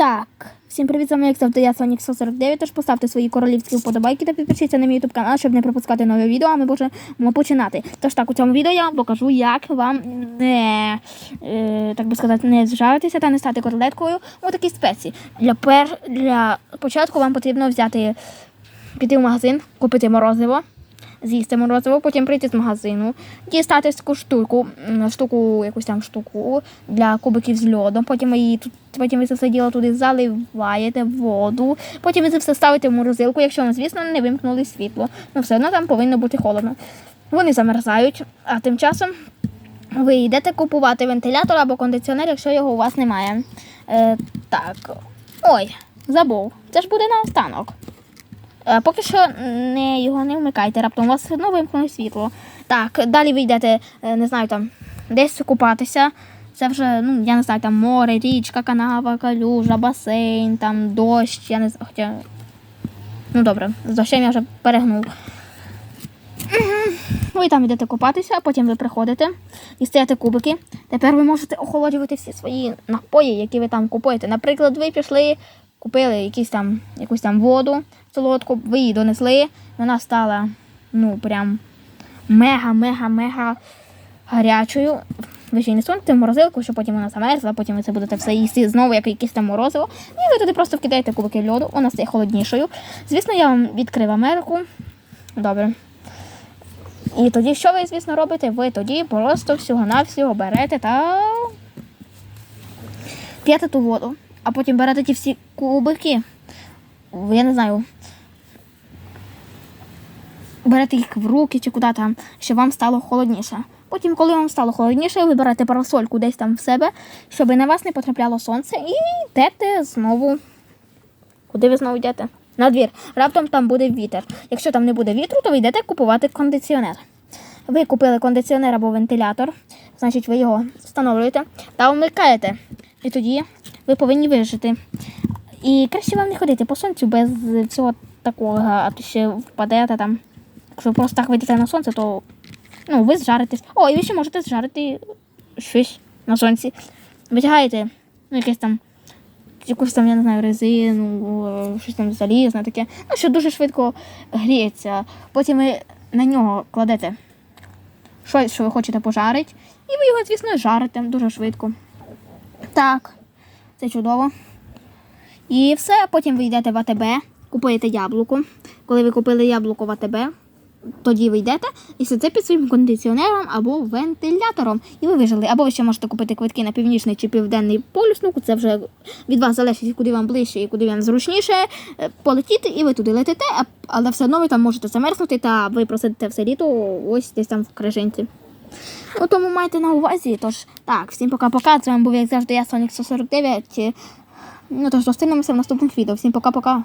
Так, всім привіт, з вами як завжди я Сонік 149, тож поставте свої королівські вподобайки та підпишіться на мій ютуб канал, щоб не пропускати нові відео, а ми можемо починати. Тож так, у цьому відео я вам покажу, як вам не, е, так би сказати, не зжаритися та не стати котлеткою у такій спеції. Для, пер... Для початку вам потрібно взяти, піти в магазин, купити морозиво. З'їсти морозиво, потім прийти з магазину, дістати таку штуку, штуку, якусь там штуку для кубиків з льодом. Потім її тут, потім ви це все діло туди заливаєте воду. Потім ви це все ставите в морозилку, якщо, ну, звісно, не вимкнули світло. Ну все одно там повинно бути холодно. Вони замерзають, а тим часом ви йдете купувати вентилятор або кондиціонер, якщо його у вас немає. Е, так. Ой, забув. Це ж буде наостанок. Е, Поки що не, його не вмикайте, раптом у вас все одно вимкнули світло. Так, далі ви йдете, е, не знаю, там десь купатися. Це вже, ну, я не знаю, там море, річка, канава, калюжа, басейн, там дощ, я не знаю, хоча. Ну добре, з дощем я вже перегнув. Ви там йдете купатися, а потім ви приходите і стаєте кубики. Тепер ви можете охолоджувати всі свої напої, які ви там купуєте. Наприклад, ви пішли, купили якісь там, якусь там воду солодку, ви її донесли, вона стала ну прям мега-мега-мега гарячою. Ви ще й не сунете в морозилку, щоб потім вона замерзла, потім ви це будете все їсти знову, як якесь там морозиво. І ви туди просто вкидаєте кубики льоду, вона стає холоднішою. Звісно, я вам відкрив Америку. Добре. І тоді, що ви, звісно, робите? Ви тоді просто всього-навсього берете та п'єте ту воду, а потім берете ті всі кубики. Я не знаю. Берете їх в руки чи куди там, щоб вам стало холодніше. Потім, коли вам стало холодніше, ви берете парасольку десь там в себе, щоб на вас не потрапляло сонце, і йдете знову. Куди ви знову йдете? На двір. Раптом там буде вітер. Якщо там не буде вітру, то ви йдете купувати кондиціонер. Ви купили кондиціонер або вентилятор, значить ви його встановлюєте та вмикаєте. І тоді ви повинні вижити. І краще вам не ходити по сонцю без цього такого, а то ще впадете там. Якщо просто так вийдете на сонце, то ну, ви зжаритесь. О, і ви ще можете зжарити щось на сонці. Витягаєте ну, якесь там, якусь там, я не знаю, резину, щось там залізне таке, ну, що дуже швидко гріється. Потім ви на нього кладете щось, що ви хочете пожарити, і ви його, звісно, жарите дуже швидко. Так, це чудово. І все, потім ви йдете в АТБ, купуєте яблуко. Коли ви купили яблуко в АТБ, тоді ви йдете і сидите під своїм кондиціонером або вентилятором. І ви вижили. Або ви ще можете купити квитки на північний чи південний полюс. Ну, це вже від вас залежить, куди вам ближче і куди вам зручніше е, полетіти, і ви туди летите, але все одно ви там можете замерзнути, та ви просидите все літо ось десь там в крижинці. Ну, тому майте на увазі. Тож, так, всім пока-пока. З вами був, як завжди, я Сонік 149. Ну, тож зустрінемося в наступних відео. Всім пока-пока.